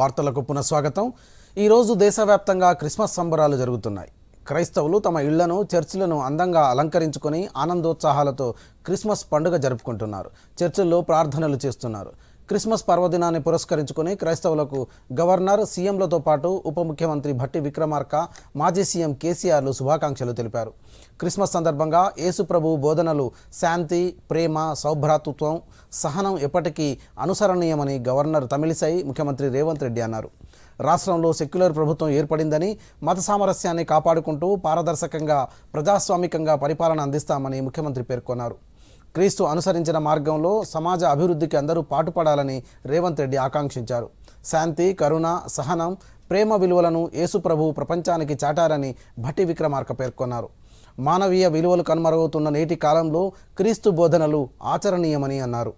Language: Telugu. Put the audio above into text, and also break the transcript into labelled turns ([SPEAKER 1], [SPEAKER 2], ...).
[SPEAKER 1] వార్తలకు పునఃస్వాగతం. ఈరోజు దేశవ్యాప్తంగా క్రిస్మస్ సంబరాలు జరుగుతున్నాయి. క్రైస్తవులు తమ ఇళ్ళను చర్చిలను అందంగా అలంకరించుకొని ఆనందోత్సాహాలతో క్రిస్మస్ పండుగ జరుపుకుంటున్నారు. చర్చిల్లో ప్రార్థనలు చేస్తున్నారు. క్రిస్మస్ పర్వదినాన్ని పురస్కరించుకుని క్రైస్తవులకు గవర్నర్ సీఎంలతో పాటు ఉప ముఖ్యమంత్రి భట్టి విక్రమార్క మాజీ సీఎం కేసీఆర్లు శుభాకాంక్షలు తెలిపారు. క్రిస్మస్ సందర్భంగా యేసుప్రభు బోధనలు శాంతి ప్రేమ సౌభ్రాతృత్వం సహనం ఎప్పటికీ అనుసరణీయమని గవర్నర్ తమిళిసై ముఖ్యమంత్రి రేవంత్ రెడ్డి అన్నారు. రాష్ట్రంలో సెక్యులర్ ప్రభుత్వం ఏర్పడిందని మత సామరస్యాన్ని కాపాడుకుంటూ పారదర్శకంగా ప్రజాస్వామికంగా పరిపాలన అందిస్తామని ముఖ్యమంత్రి పేర్కొన్నారు. క్రీస్తు అనుసరించిన మార్గంలో సమాజ అభివృద్ధికి అందరూ పాటుపడాలని రేవంత్ రెడ్డి ఆకాంక్షించారు. శాంతి కరుణ సహనం ప్రేమ విలువలను యేసుప్రభు ప్రపంచానికి చాటారని భట్టి విక్రమార్క పేర్కొన్నారు. మానవీయ విలువలు కనుమరుగవుతున్న నేటి కాలంలో క్రీస్తు బోధనలు ఆచరణీయమని అన్నారు.